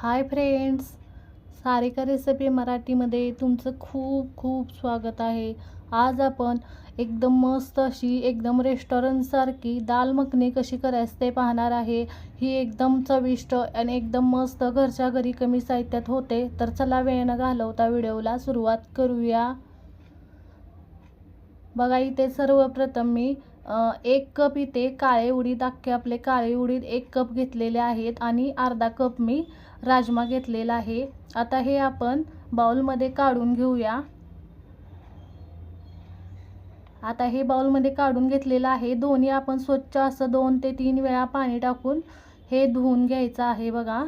Hi friends Sarika recipe मराठीमध्ये तुमचं खूप खूप स्वागत आहे. आज आपण एकदम मस्त अशी एकदम रेस्टॉरंटसारखी दाल मखनी कशी करायची ते पाहणार आहे. ही एकदम चविष्ट आणि एकदम मस्त घरच्या घरी कमी साहित्यात होते. तर चला वेळ न घालवता व्हिडिओला सुरुवात करूया. बघा इथे सर्वप्रथम मी एक कप इथे काळे उडीद अख्खे आपले काळे उडीद एक कप घेतलेले आहेत आणि अर्धा कप मी राजमा घेतलेला आहे. आता हे आपण बाउलमध्ये काढून घेऊया. आता हे बाउलमध्ये काढून घेतलेलं आहे. दोन्ही आपण स्वच्छ असं दोन ते तीन वेळा पाणी टाकून हे धुवून घ्यायचं आहे बघा.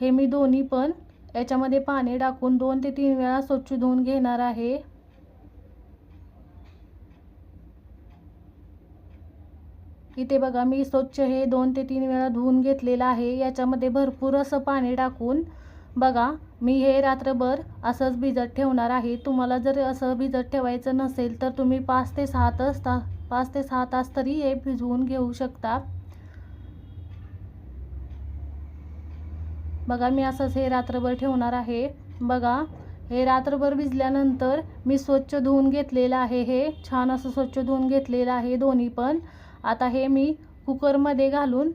हे मी दोन्ही पण याच्यामध्ये पाणी टाकून दोन ते तीन वेळा स्वच्छ धुवून घेणार आहे. इथे बघा मी स्वच्छ हे दोन ते तीन वेळा धुवून घेतलेलं आहे. याच्यामध्ये भरपूर असं पाणी टाकून बघा मी हे रात्रभर असंच भिजत ठेवणार आहे. तुम्हाला जर असं भिजत ठेवायचं नसेल तर तुम्ही पाच ते सहा तास ता पाच ते सहा तास तरी हे भिजवून घेऊ शकता. बघा मी असंच हे रात्रभर ठेवणार आहे. बघा हे रात्रभर भिजल्यानंतर मी स्वच्छ धुवून घेतलेलं आहे. हे छान असं स्वच्छ धुवून घेतलेलं आहे दोन्ही पण. आता हे मी कुकरमध्ये घालून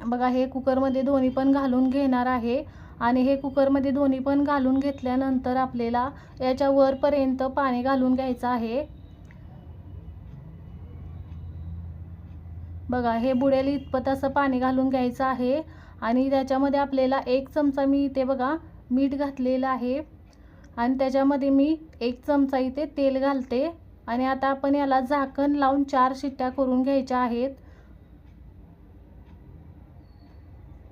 बघा हे कुकरमध्ये दोन्ही पण घालून घेणार आहे. आणि हे कुकरमध्ये दोन्ही पण घालून घेतल्यानंतर आपल्याला याच्या वरपर्यंत पाणी घालून घ्यायचं आहे. बघा हे बुडेल इतपत असं पाणी घालून घ्यायचं आहे. आणि त्याच्यामध्ये आपल्याला एक चमचा मी इथे बघा मीठ घातलेलं आहे. आणि त्याच्यामध्ये मी एक चमचा इथे तेल घालते. आणि आता आपण याला झाकण लावून चार शिट्ट्या करून घ्यायच्या आहेत.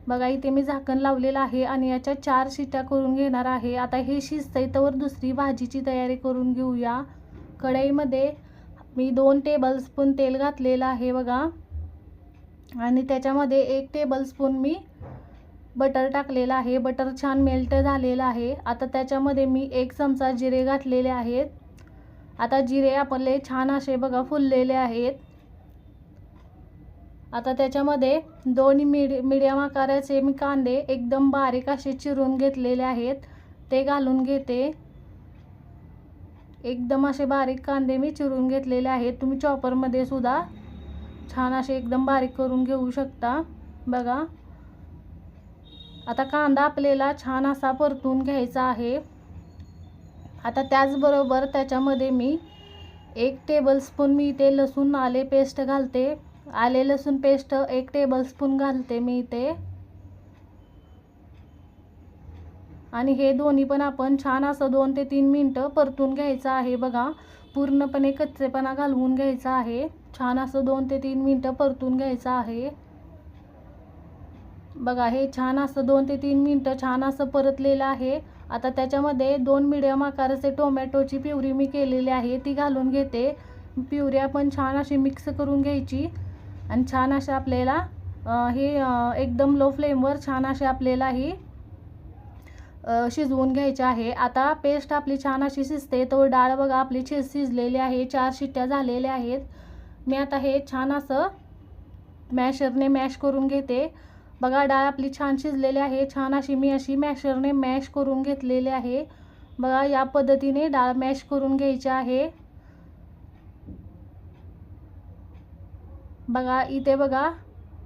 बघा इथे मी झाकण लावलेलं आहे आणि याच्या चार शिट्ट्या करून घेणार आहे. आता हे शिजतंय तर दुसरी भाजीची तयारी करून घेऊया. कढईमध्ये मी दोन टेबलस्पून तेल घातलेलं आहे बघा. आणि त्याच्यामध्ये एक टेबलस्पून मी बटर टाकलेलं आहे. बटर छान मेल्ट झालेलं आहे. आता त्याच्यामध्ये मी एक चमचा जिरे घातलेले आहेत. आता जिरे आपले छान असे बघा फुललेले आहेत. आता त्याच्यामध्ये दोन मिडी मिडियम आकाराचे मी कांदे एकदम बारीक असे चिरून घेतलेले आहेत. ते घालून घेते. एकदम असे बारीक कांदे मी चिरून घेतलेले आहेत. तुम्ही चॉपरमध्ये सुद्धा छान असे एकदम बारीक करून घेऊ शकता. बघा. आता कांदा आपल्याला छान असा परतून घ्यायचा आहे. आता त्याचबरोबर त्याच्यामध्ये मी एक टेबलस्पून मी इथे लसूण आले पेस्ट घालते. आले लसूण पेस्ट एक टेबलस्पून घालते मी इथे. आणि हे दोन्ही पण आपण छान असं दोन ते तीन मिनटं परतून घ्यायचं आहे बघा. पूर्णपणे कच्चेपणा घालवून घ्यायचा आहे. छान असं दोन ते तीन मिनटं परतून घ्यायचं आहे. बघा हे छान असं दोन ते तीन मिनटं छान असं परतलेलं आहे. आता त्याच्यामध्ये दोन मिडियम आकाराचे टोमॅटोची प्युरी मी केलेली आहे ती घालून घेते. प्युरी आपण छान अशी मिक्स करून घ्यायची. आणि छान अशा आपल्याला हे एकदम लो फ्लेमवर छान असे आपल्याला ही शिजवून घ्यायचे आहे. आता पेस्ट आपली छान अशी शिजते. तो डाळ बघा आपली शिज शिजलेली आहे. चार शिट्ट्या झालेल्या आहेत. मी आता हे छान असं मॅशरने मॅश करून घेते. बघा डाळ आपली छान शिजलेली आहे. छान अशी मी अशी मॅशरने मॅश करून घेतलेली आहे. बघा या पद्धतीने डाळ मॅश करून घ्यायची आहे. बघा इथे बघा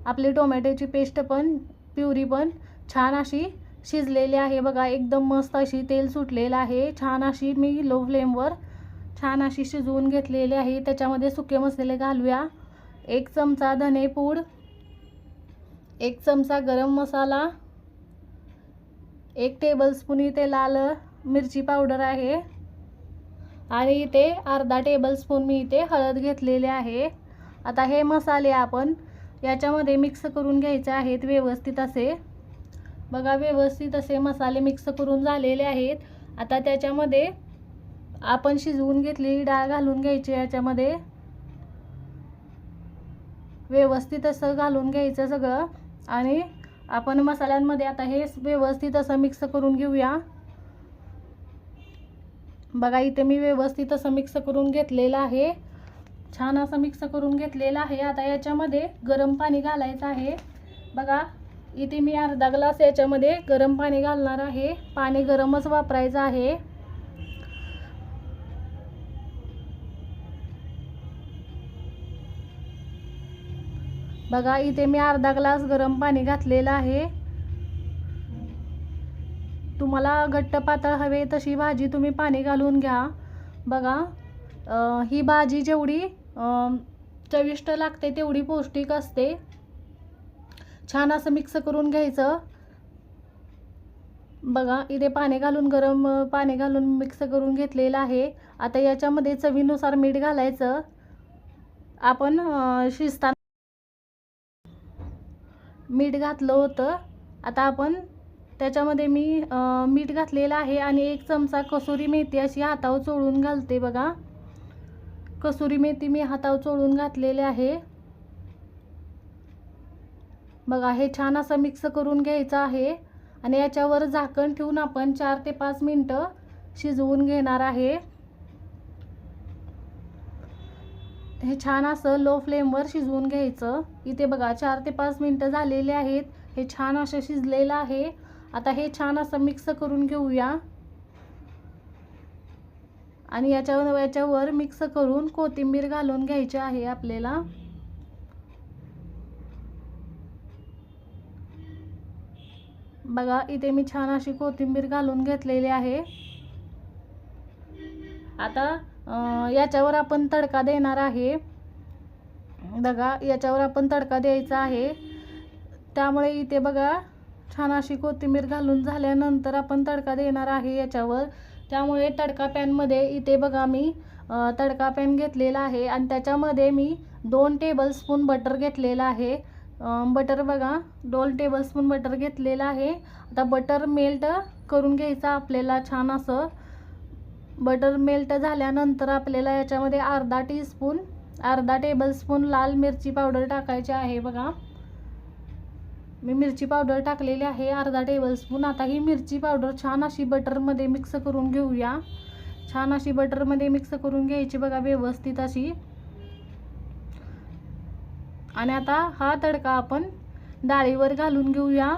आपली टोमॅटोची पेस्ट पण प्युरी पण छान अशी शिजलेली आहे. बघा एकदम मस्त अशी तेल सुटलेलं आहे. छान अशी मी लो फ्लेमवर छान अशी शिजवून घेतलेली आहे. त्याच्यामध्ये सुके मसाले घालूया. एक चमचा धनेपूड एक चमचा गरम मसाला एक टेबलस्पून इथे लाल मिरची पावडर आहे आणि इथे अर्धा टेबलस्पून मी इथे हळद घेतलेले आहे. आता हे मसाले आपण याच्यामध्ये मिक्स करून घ्यायचे आहेत व्यवस्थित असे. बघा व्यवस्थित असे मसाले मिक्स करून झालेले आहेत. आता त्याच्यामध्ये आपण शिजवून घेतलेली डाळ घालून घ्यायची याच्यामध्ये. व्यवस्थित असं घालून घ्यायचं सगळं. आणि आपण मसाल्यांमध्ये आता हे व्यवस्थित असं मिक्स करून घेऊया. बघा इथे मी व्यवस्थित असं मिक्स करून घेतलेलं आहे. छान असं मिक्स करून घेतलेलं आहे. आता याच्यामध्ये गरम पाणी घालायचं आहे. बघा इथे मी अर्धा ग्लास याच्यामध्ये गरम पाणी घालणार आहे. पाणी गरमच वापरायचं आहे. बघा इथे मी अर्धा ग्लास गरम पाणी घातलेलं आहे. तुम्हाला घट्ट पातळ हवे तशी भाजी तुम्ही पाणी घालून घ्या. बघा ही भाजी जेवढी चविष्ट लागते तेवढी पौष्टिक असते. छान असं मिक्स करून घ्यायचं. बघा इथे पाणी घालून गरम पाणी घालून मिक्स करून घेतलेलं आहे. आता याच्यामध्ये चवीनुसार मीठ घालायचं. आपण अं, शिजताना मीठ घातलं होतं. आता आपण त्याच्यामध्ये मी मीठ घातलेलं आहे आणि एक चमचा कसुरी मेथी अशी हातावर चोळून घालते बघा. कसुरी मेथी मी हातावर चोळून घातलेली आहे. बघा हे छान असं मिक्स करून घ्यायचं आहे आणि याच्यावर झाकण ठेवून आपण चार ते पाच मिनटं शिजवून घेणार आहे. हे छान असं लो फ्लेमवर शिजवून घ्यायचं. इथे बघा चार ते पाच मिनटं झालेले आहेत. हे छान असं शिजलेलं आहे. आता हे छान असं मिक्स करून घेऊया. आणि याच्यावर याच्यावर मिक्स करून कोथिंबीर घालून घ्यायची आहे आपल्याला. बघा इथे मी छान अशी कोथिंबीर घालून घेतलेली आहे. आता याच्यावर आपण तडका देणार आहे. बघा याच्यावर आपण तडका द्यायचा आहे. त्यामुळे इथे बघा छान अशी कोथिंबीर घालून झाल्यानंतर आपण तडका देणार आहे याच्यावर. त्यामुळे तडका पॅनमध्ये इथे बघा मी तडका पॅन घेतलेला आहे आणि त्याच्यामध्ये मी दोन टेबलस्पून बटर घेतलेलं आहे. बटर बघा दोन टेबलस्पून बटर घेतलेलं आहे. आता बटर मेल्ट करून घ्यायचं आपल्याला छान असं. बटर मेल्ट झाल्यानंतर आपल्याला याच्यामध्ये अर्धा टीस्पून अर्धा टेबलस्पून लाल मिरची पावडर टाकायची आहे बघा. मी मिरची पावडर टाकलेली आहे अर्धा टेबलस्पून आता ही मिरची पावडर छान अशी बटरमध्ये मिक्स करून घेऊया. छान अशी बटरमध्ये मिक्स करून घ्यायची बघा व्यवस्थित अशी. आणि आता हा तडका आपण डाळीवर घालून घेऊया.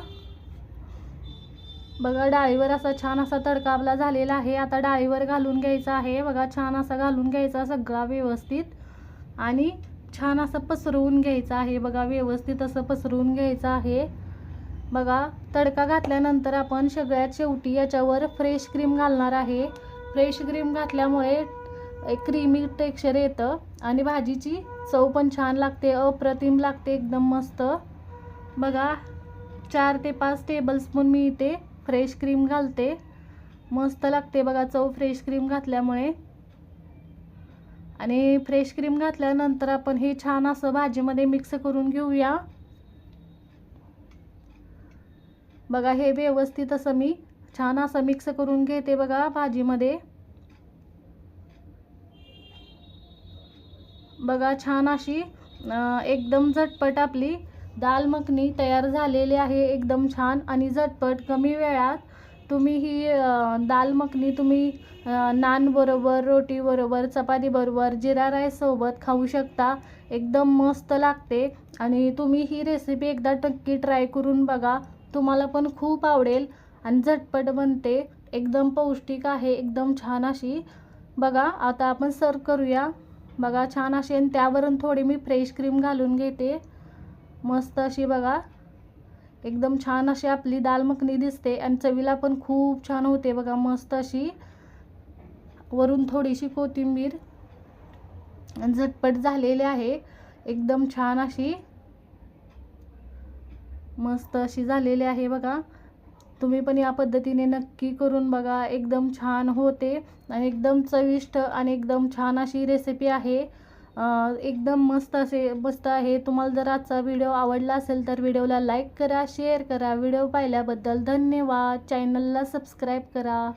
बघा डाळीवर असा छान असा तडका आपला झालेला आहे. आता डाळीवर घालून घ्यायचा आहे. बघा छान असा घालून घ्यायचा सगळा व्यवस्थित. आणि छान असं पसरवून घ्यायचं आहे. बघा व्यवस्थित असं पसरवून घ्यायचं आहे. बघा तडका घातल्यानंतर आपण सगळ्यात शेवटी याच्यावर फ्रेश क्रीम घालणार आहे. फ्रेश क्रीम घातल्यामुळे एक क्रीमी टेक्स्चर येतं आणि भाजीची चव पण छान लागते. अप्रतिम लागते एकदम मस्त. बघा चार ते पाच टेबलस्पून मी इथे फ्रेश क्रीम घालते. मस्त लागते बघा चव फ्रेश क्रीम घातल्यामुळे. आणि फ्रेश क्रीम घातल्यानंतर आपण हे छान असं भाजीमध्ये मिक्स करून घेऊया. बघा हे व्यवस्थित असं मी छान असं मिक्स करून घेते बघा भाजीमध्ये. बघा छान अशी एकदम झटपट आपली दाल मखनी तयार झालेली आहे एकदम छान आणि झटपट. कमी वेळात तुम्ही ही दाल मखनी तुम्ही नानबरोबर रोटीबरोबर चपातीबरोबर जिरा राईससोबत खाऊ शकता. एकदम मस्त लागते आणि तुम्ही ही रेसिपी एकदा नक्की ट्राय करून बघा. तुम्हाला पण खूप आवडेल आणि झटपट बनते. एकदम पौष्टिक आहे एकदम छान अशी. बघा आता आपण सर्व करूया. बघा छान अशी आणि त्यावरून थोडी मी फ्रेश क्रीम घालून घेते. मस्त अशी बघा. एकदम छान अशी आपली दाल मखनी दिसते आणि चवीला पण खूप छान होते बघा मस्त अशी. वरून थोडीशी कोथिंबीर झटपट झालेली आहे. एकदम छान अशी. मस्त अशी झालेली आहे बघा. तुम्ही पण या पद्धतीने नक्की करून बघा. एकदम छान होते आणि एकदम चविष्ट आणि एकदम छान अशी रेसिपी आहे. एकदम मस्त असे मस्त आहे. तुम्हाला जर आजचा व्हिडिओ आवडला असेल तर व्हिडिओला लाईक करा शेअर करा. व्हिडिओ पाहिल्याबद्दल धन्यवाद. चॅनलला सबस्क्राईब करा.